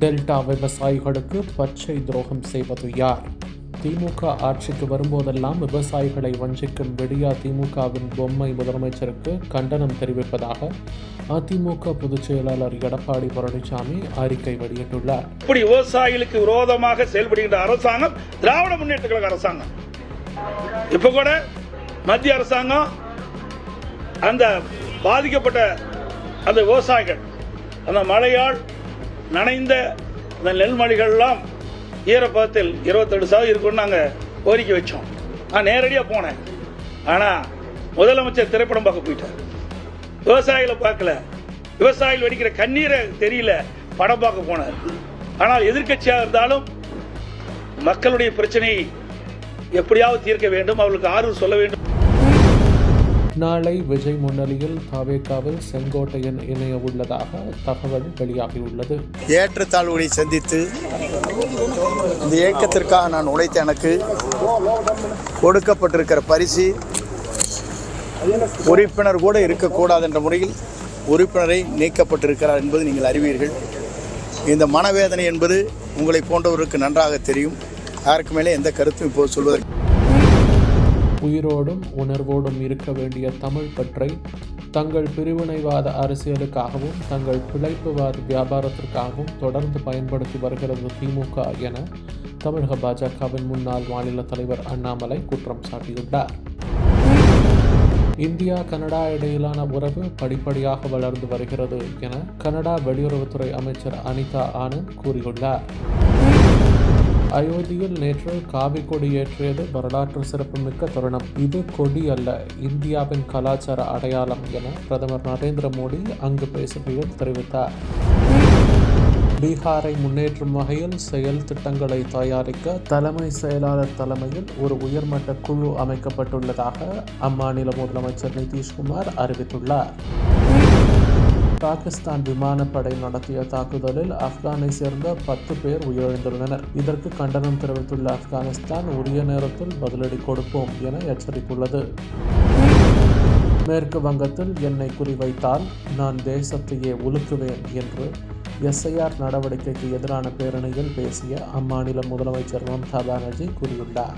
Delta விவசாயிகளுக்கு பச்சை துரோகம் செய்வது யார்? திமுக ஆட்சிக்கு வரும்போதெல்லாம் விவசாயிகளை வஞ்சிக்கும் விடியா திமுகவின் பொம்மை முதலமைச்சருக்கு கண்டனம் தெரிவிப்பதாக அதிமுக பொதுச் செயலாளர் எடப்பாடி பழனிசாமி அறிக்கை வெளியிட்டுள்ளார். இப்படி விவசாயிகளுக்கு விரோதமாக செயல்படுகின்ற அரசாங்கம் திராவிட முன்னேற்ற கழக அரசாங்கம். இப்ப கூட மத்திய அரசாங்கம் அந்த பாதிக்கப்பட்ட அந்த விவசாயிகள் அந்த மழையால் நனைந்த அந்த நெல்மணிகள்லாம் ஈரப்பதத்தில் இருபத்தெட்டு சதவீதம் இருக்குன்னு நாங்கள் கோரிக்கை வச்சோம். நான் நேரடியாக போனேன். ஆனால் முதலமைச்சர் திரைப்படம் பார்க்க போயிட்டார். விவசாயிகளை பார்க்கல. விவசாயிகள் வெடிக்கிற கண்ணீரை தெரியல. படம் பார்க்க போனார். ஆனால் எதிர்கட்சியாக இருந்தாலும் மக்களுடைய பிரச்சனையை எப்படியாவது தீர்க்க வேண்டும். அவர்களுக்கு ஆர்வம் சொல்ல வேண்டும். நாளை விஜய் முன்னிலையில் தாவேக்காவில் செங்கோட்டையன் இணைய உள்ளதாக தகவல் வெளியாகியுள்ளது. ஏற்றத்தாழ்வுகளை சந்தித்து இந்த இயக்கத்திற்காக நான் உழைத்த எனக்கு கொடுக்கப்பட்டிருக்கிற பரிசு உறுப்பினர் கூட இருக்கக்கூடாது என்ற முறையில் உறுப்பினரை நீக்கப்பட்டிருக்கிறார் என்பது நீங்கள் அறிவீர்கள். இந்த மனவேதனை என்பது உங்களை போன்றவருக்கு நன்றாக தெரியும். யாருக்கு மேலே எந்த கருத்தும் இப்போது சொல்வதற்கு உயிரோடும் உணர்வோடும் இருக்க வேண்டிய தமிழ் பற்றை தங்கள் பிரிவினைவாத அரசியலுக்காகவும் தங்கள் பிழைப்புவாத வியாபாரத்திற்காகவும் தொடர்ந்து பயன்படுத்தி வருகிறது திமுக என தமிழக பாஜகவின் முன்னாள் மாநில தலைவர் அண்ணாமலை குற்றம் சாட்டியுள்ளார். இந்தியா கனடா இடையிலான உறவு படிப்படியாக வளர்ந்து வருகிறது என கனடா வெளியுறவுத்துறை அமைச்சர் அனிதா ஆனந்த் கூறியுள்ளார். அயோத்தியில் நேற்று காவி கொடி ஏற்றியது வரலாற்று சிறப்புமிக்க தருணம். இது கொடி அல்ல இந்தியாவின் கலாச்சார அடையாளம் என பிரதமர் நரேந்திர மோடி அங்கு பேசுகையில் தெரிவித்தார். பீகாரை முன்னேற்றும் வகையில் செயல் திட்டங்களை தயாரிக்க தலைமை செயலாளர் தலைமையில் ஒரு உயர்மட்ட குழு அமைக்கப்பட்டுள்ளதாக அம்மாநில முதலமைச்சர் நிதிஷ்குமார் அறிவித்துள்ளார். பாகிஸ்தான் விமானப்படை நடத்திய தாக்குதலில் ஆப்கானை சேர்ந்த பத்து பேர் உயிரிழந்துள்ளனர். இதற்கு கண்டனம் தெரிவித்துள்ள ஆப்கானிஸ்தான் உரிய நேரத்தில் பதிலடி கொடுப்போம் என எச்சரித்துள்ளது. மேற்கு வங்கத்தில் என்னை குறிவைத்தால் நான் தேசத்தையே உலுக்குவேன் என்று எஸ்ஐஆர் நடவடிக்கைக்கு எதிரான பேரணியில் பேசிய அம்மாநில முதலமைச்சர் மம்தா பானர்ஜி கூறியுள்ளார்.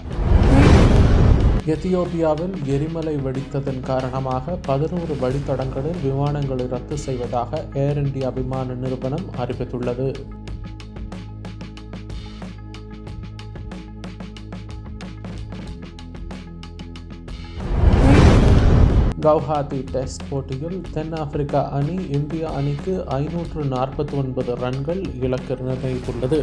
எத்தியோப்பியாவில் எரிமலை வெடித்ததன் காரணமாக பதினோரு வழித்தடங்களில் விமானங்களை ரத்து செய்வதாக ஏர் இந்தியா விமான நிறுவனம் அறிவித்துள்ளது. கவுஹாத்தி டெஸ்ட் போட்டியில் தென்னாப்பிரிக்கா அணி இந்திய அணிக்கு ஐநூற்று நாற்பத்தி ஒன்பது ரன்கள் இலக்கு நிர்ணயித்துள்ளது.